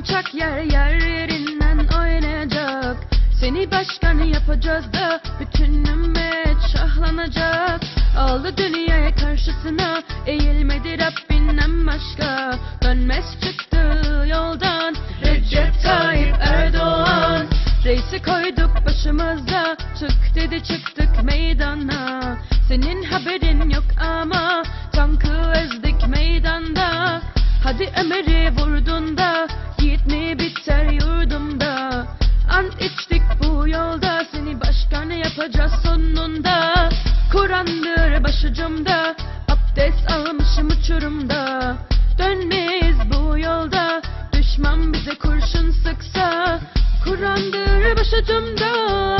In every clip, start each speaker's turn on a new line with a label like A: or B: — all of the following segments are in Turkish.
A: konacak yer yer yerinden oynayacak. Seni başkanı yapacağız da bütün ümmet şahlanacak. Aldı dünyaya karşısına eğilmedi Rabbinden başka. Dönmez çıktı yoldan Recep Tayyip Erdoğan. Reisi koyduk başımıza çık dedi çıktık meydana. Senin haberin yok ama tankı ezdik meydanda. Hadi Ömer'i vurdun da Yiğit mi biter yurdumda? Ant içtik bu yolda Seni başkan yapacağız sonunda? Kur'an'dır başucumda Abdest almışım uçurumda. Dönmeyiz bu yolda Düşman bize kurşun sıksa. Kur'an'dır başucumda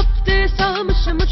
A: Abdest almışım uçurumda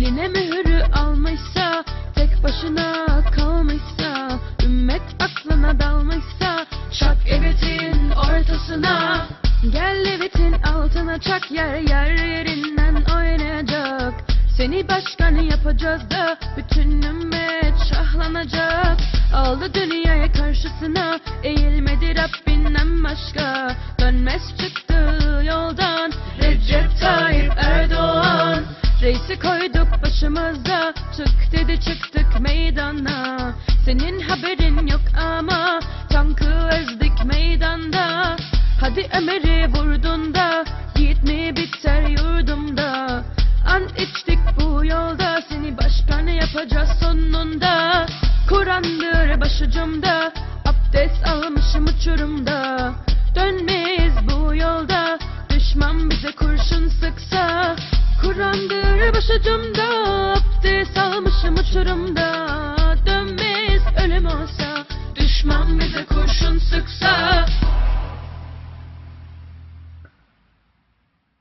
A: Eline mührü almışsa, tek başına kalmışsa, ümmet aklına dalmışsa, çak evetin ortasına. Gel evetin altına çak yer yer yerinden oynayacak. Seni başkan yapacağız da bütün ümmet şahlanacak. Aldı dünyaya karşısına eğilmedi Rabbinden başka. Dönmez çıktı yoldan Reisi koyduk başımıza. Çık dedi çıktık meydana. Senin haberin yok ama tankı ezdik meydanda. Hadi Ömer'i vurdun da Yiğit mi biter yurdumda? Ant içtik bu yolda Seni başkan yapacağız sonunda? Kur'an'dır başucumda Abdest almışım uçurumda. Dönmeyiz bu yolda Düşman bize kurşun sıksa Kur'an'dır başucumda Abdest almışım uçurumda. Dönmeyiz ölüm olsa Düşman bize kurşun sıksa